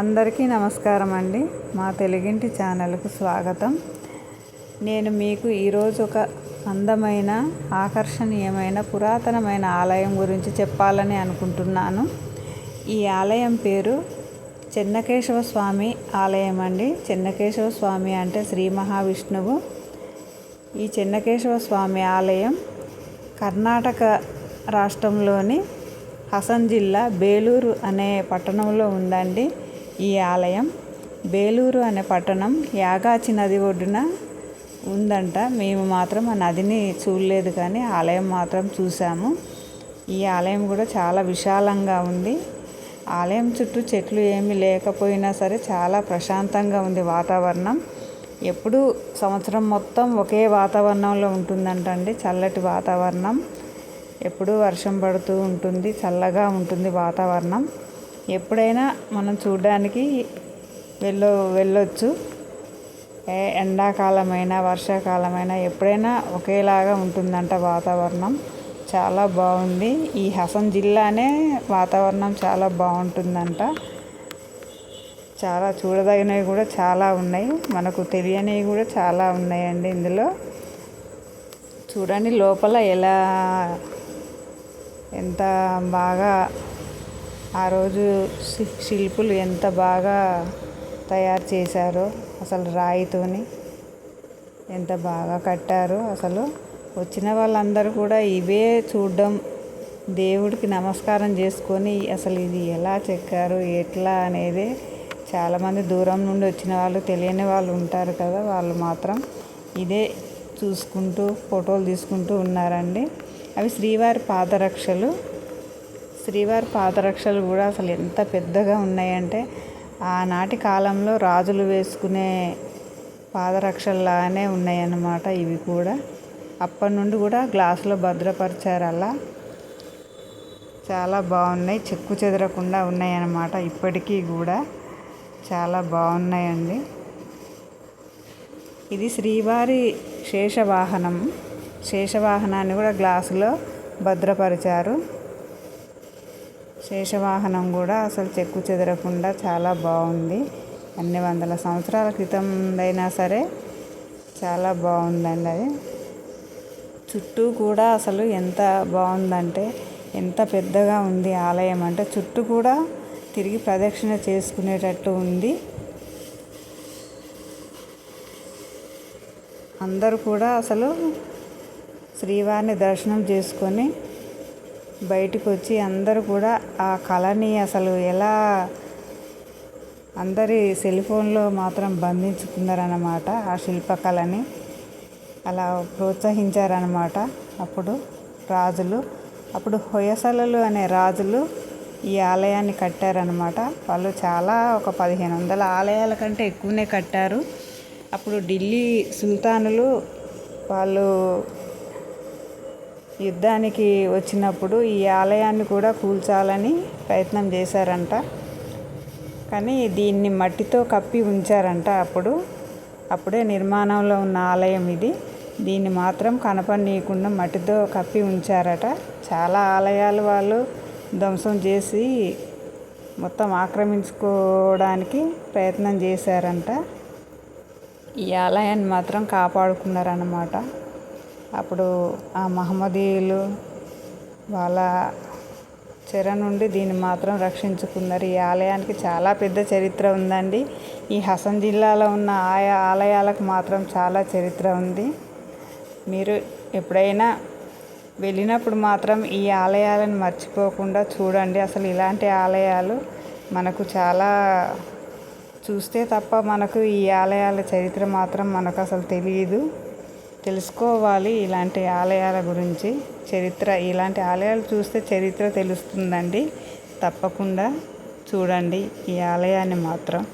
అందరికీ నమస్కారం అండి. మా తెలుగింటి ఛానల్కు స్వాగతం. నేను మీకు ఈరోజు ఒక అందమైన ఆకర్షణీయమైన పురాతనమైన ఆలయం గురించి చెప్పాలని అనుకుంటున్నాను. ఈ ఆలయం పేరు చెన్నకేశవ స్వామి ఆలయం అండి. చెన్నకేశవ స్వామి అంటే శ్రీ మహావిష్ణువు. ఈ చెన్నకేశవ స్వామి ఆలయం కర్ణాటక రాష్ట్రంలోని హసన్ జిల్లా బేలూరు అనే పట్టణంలో ఉందండి. ఈ ఆలయం బేలూరు అనే పట్టణం యాగాచి నది ఒడ్డున ఉందంట. మేము మాత్రం ఆ నదిని చూడలేదు కానీ ఆలయం మాత్రం చూసాము. ఈ ఆలయం కూడా చాలా విశాలంగా ఉంది. ఆలయం చుట్టూ చెట్లు ఏమీ లేకపోయినా సరే చాలా ప్రశాంతంగా ఉంది వాతావరణం. ఎప్పుడూ సంవత్సరం మొత్తం ఒకే వాతావరణంలో ఉంటుందంటండి చల్లటి వాతావరణం. ఎప్పుడూ వర్షం పడుతూ ఉంటుంది చల్లగా ఉంటుంది వాతావరణం. ఎప్పుడైనా మనం చూడడానికి వెళ్ళ వెళ్ళొచ్చు. ఎండాకాలమైనా వర్షాకాలమైనా ఎప్పుడైనా ఒకేలాగా ఉంటుందంట వాతావరణం. చాలా బాగుంది. ఈ హసన్ జిల్లానే వాతావరణం చాలా బాగుంటుందంట. చాలా చూడదగినవి కూడా చాలా ఉన్నాయి. మనకు తెలియనివి కూడా చాలా ఉన్నాయండి ఇందులో. చూడండి లోపల ఎలా ఎంత బాగా ఆ రోజు శిల్పులు ఎంత బాగా తయారు చేశారో అసలు రాయితోని ఎంత బాగా కట్టారో అసలు వచ్చిన వాళ్ళందరూ కూడా ఇవే చూడడం దేవుడికి నమస్కారం చేసుకొని అసలు ఇది ఎలా చెక్కారు ఎట్లా అనేది చాలామంది దూరం నుండి వచ్చిన వాళ్ళు తెలియని వాళ్ళు ఉంటారు కదా వాళ్ళు మాత్రం ఇదే చూసుకుంటూ ఫోటోలు తీసుకుంటూ ఉన్నారండి. అవి శ్రీవారి పాదరక్షలు. శ్రీవారి పాదరక్షలు కూడా అసలు ఎంత పెద్దగా ఉన్నాయంటే ఆనాటి కాలంలో రాజులు వేసుకునే పాదరక్షల్లానే ఉన్నాయన్నమాట ఇవి కూడా. అప్పటి నుండి కూడా గ్లాసులో భద్రపరిచారు అలా చాలా బాగున్నాయి చెక్కు చెదరకుండా ఉన్నాయన్నమాట ఇప్పటికీ కూడా. చాలా బాగున్నాయండి. ఇది శ్రీవారి శేషవాహనం. శేషవాహనాన్ని కూడా గ్లాసులో భద్రపరిచారు. శేషవాహనం కూడా అసలు చెక్కు చెదరకుండా చాలా బాగుంది. అన్ని వందల సంవత్సరాల క్రితందైనా సరే చాలా బాగుందండి అది. చుట్టూ కూడా అసలు ఎంత బాగుందంటే ఎంత పెద్దగా ఉంది ఆలయం అంటే చుట్టూ కూడా తిరిగి ప్రదక్షిణ చేసుకునేటట్టు ఉంది. అందరూ కూడా అసలు శ్రీవారిని దర్శనం చేసుకొని బయటకు వచ్చి అందరూ కూడా ఆ కళని అసలు ఎలా అందరి సెల్ ఫోన్లో మాత్రం బంధించుకున్నారన్నమాట ఆ శిల్పకళని. అలా ప్రోత్సహించారనమాట అప్పుడు రాజులు. అప్పుడు హొయసలలు అనే రాజులు ఈ ఆలయాన్ని కట్టారనమాట వాళ్ళు చాలా ఒక పదిహేను వందల ఆలయాల కంటే ఎక్కువనే కట్టారు. అప్పుడు ఢిల్లీ సుల్తానులు వాళ్ళు యుద్ధానికి వచ్చినప్పుడు ఈ ఆలయాన్ని కూడా కూల్చాలని ప్రయత్నం చేశారంట. కానీ దీన్ని మట్టితో కప్పి ఉంచారంట అప్పుడు. అప్పుడే నిర్మాణంలో ఉన్న ఆలయం ఇది. దీన్ని మాత్రం కనపడనీయకుండా మట్టితో కప్పి ఉంచారట. చాలా ఆలయాలు వాళ్ళు ధ్వంసం చేసి మొత్తం ఆక్రమించుకోవడానికి ప్రయత్నం చేశారంట. ఈ ఆలయాన్ని మాత్రం కాపాడుకున్నారన్నమాట. అప్పుడు ఆ మహమ్మదీయులు వాళ్ళ చెర నుండి దీన్ని మాత్రం రక్షించుకున్నారు. ఈ ఆలయానికి చాలా పెద్ద చరిత్ర ఉందండి. ఈ హసన్ జిల్లాలో ఉన్న ఆయా ఆలయాలకు మాత్రం చాలా చరిత్ర ఉంది. మీరు ఎప్పుడైనా వెళ్ళినప్పుడు మాత్రం ఈ ఆలయాలను మర్చిపోకుండా చూడండి. అసలు ఇలాంటి ఆలయాలు మనకు చాలా చూస్తే తప్ప మనకు ఈ ఆలయాల చరిత్ర మాత్రం మనకు అసలు తెలియదు. తెలుసుకోవాలి ఇలాంటి ఆలయాల గురించి. చరిత్ర ఇలాంటి ఆలయాలు చూస్తే చరిత్ర తెలుస్తుందండి. తప్పకుండా చూడండి ఈ ఆలయాన్ని మాత్రం.